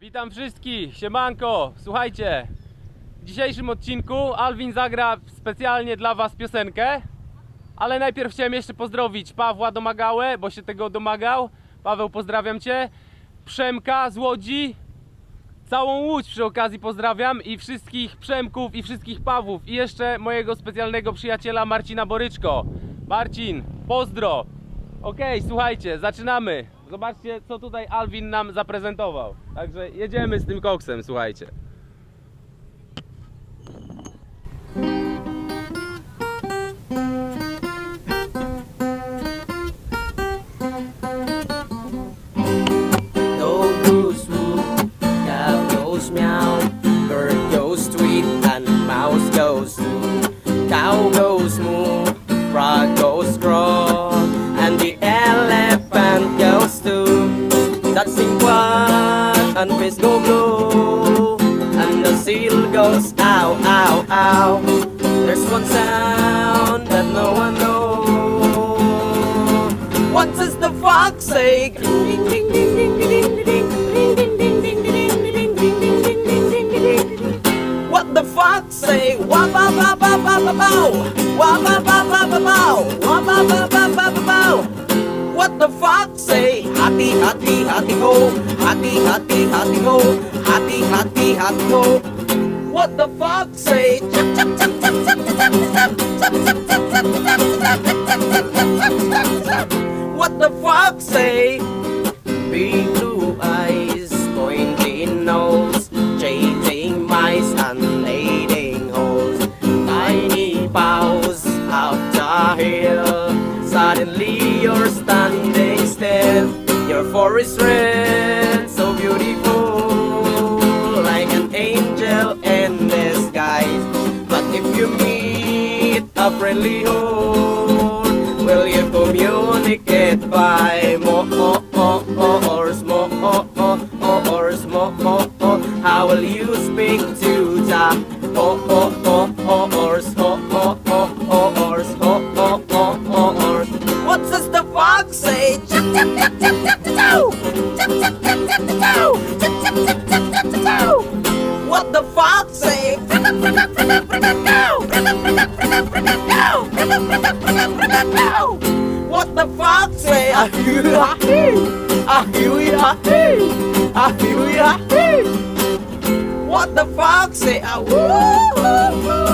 Witam wszystkich, siemanko, słuchajcie. W dzisiejszym odcinku Alvin zagra specjalnie dla was piosenkę Ale najpierw chciałem jeszcze pozdrowić Pawła Domagałę, bo się tego domagał. Paweł, pozdrawiam cię. Przemka z Łodzi. Całą Łódź przy okazji pozdrawiam i wszystkich Przemków i wszystkich Pawłów. I jeszcze mojego specjalnego przyjaciela Marcina Boryczko. Marcin, pozdro Okej, słuchajcie, zaczynamy. Zobaczcie, co tutaj Alvin nam zaprezentował. Także jedziemy z tym koksem, słuchajcie. Goes ow, ow, ow. There's one sound that no one knows. What does the fox say? What the fox say? Wah ba ba ba ba ba bow. Wah ba ba ba ba bow. Wah ba ba ba ba ba bow. What the fox say? Hati hati hati ho. Hati hati hati ho. Hati hati hati ho what the fox say. What the fox say? Big blue eyes, pointy nose, chasing mice and leading holes. Tiny paws up the hill. Suddenly you're standing still. Your forest red. A friendly horde, will you communicate by more or small or small? How will you speak to the horse? What does the fox say? Chuck, chuck, chuck, chuck, chuck, chow. Chuck, chuck, chuck, chuck, chow. Chuck, chuck, chuck, chuck, chuck, chow. What the fox say? What the fuck? Say ah hiwi ah ah hiwi ah ah hiwi ah What the fuck? Say ah woo.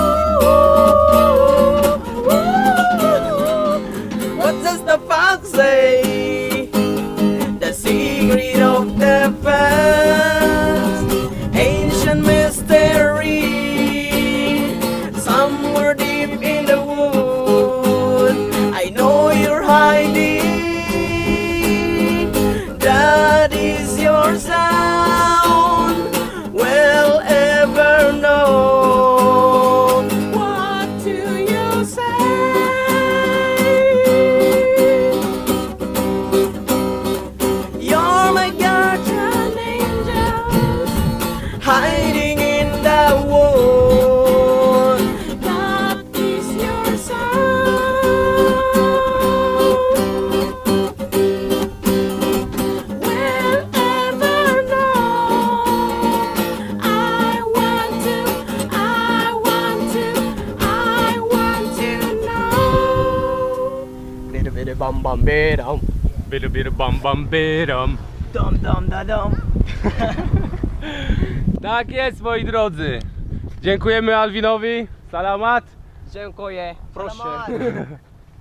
Biru bam bam biram. Dum dum da dum. Tak jest, moi drodzy. Dziękujemy Alvinowi. Salamat. Dziękuję. Proszę.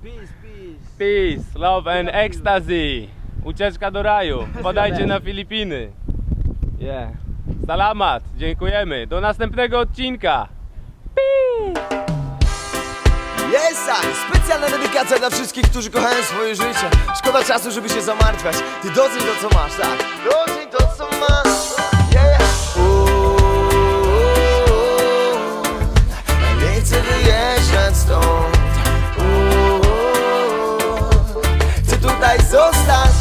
Peace, peace. Peace, love and ecstasy. Ucieczka do raju. Podajcie na Filipiny. Yeah. Salamat. Dziękujemy. Do następnego odcinka. Jest tak! Specjalna dedykacja dla wszystkich, którzy kochają swoje życie. Szkoda czasu, żeby się zamartwiać. Ty doceń to, co masz, tak. Doceń to, co masz. Yeah. Nie chcę wyjeżdżać stąd. Chcę tutaj zostać.